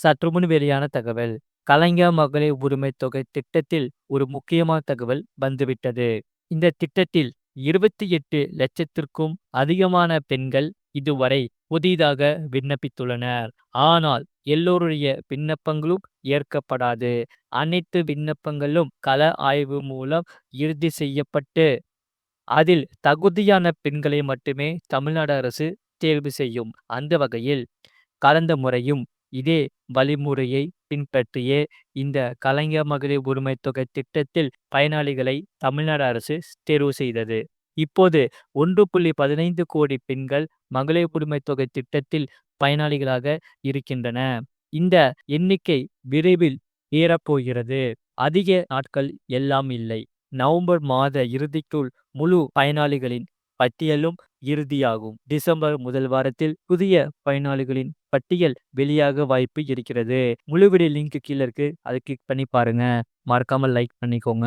சற்று முன் வெளியான தகவல். கலைஞர் மகளிர் உரிமை தொகை திட்டத்தில் ஒரு முக்கியமான தகவல் வந்துவிட்டது. இந்த திட்டத்தில் இருபத்தி எட்டு லட்சத்திற்கும் அதிகமான பெண்கள் இதுவரை புதிதாக விண்ணப்பித்துள்ளனர். ஆனால் எல்லோருடைய விண்ணப்பங்களும் ஏற்கப்படாது. அனைத்து விண்ணப்பங்களும் கள ஆய்வு மூலம் இறுதி செய்யப்பட்டு அதில் தகுதியான பெண்களை மட்டுமே தமிழ்நாடு அரசு தேர்வு செய்யும். அந்த வகையில் கலந்த முறையும் இதே வழிமுறையை பின்பற்றியே இந்த கலைஞர் மகளிர் உரிமை தொகை திட்டத்தில் பயனாளிகளை தமிழ்நாடு அரசு தேர்வு செய்தது. இப்போது ஒன்று புள்ளி பதினைந்து கோடி பெண்கள் மகளிர் உரிமை தொகை திட்டத்தில் பயனாளிகளாக இருக்கின்றன. இந்த எண்ணிக்கை விரைவில் ஏறப்போகிறது. அதிக நாட்கள் எல்லாம் இல்லை. நவம்பர் மாத இறுதிக்குள் முழு பயனாளிகளின் பட்டியலும் இறுதியாகும். டிசம்பர் முதல் வாரத்தில் புதிய பயனாளிகளின் பட்டியல் வெளியாக வாய்ப்பு இருக்கிறது. முழு வீடியோ லிங்க் கீழே இருக்கு. அதை கிளிக் பண்ணி பாருங்க. மறக்காம லைக் பண்ணிக்கோங்க.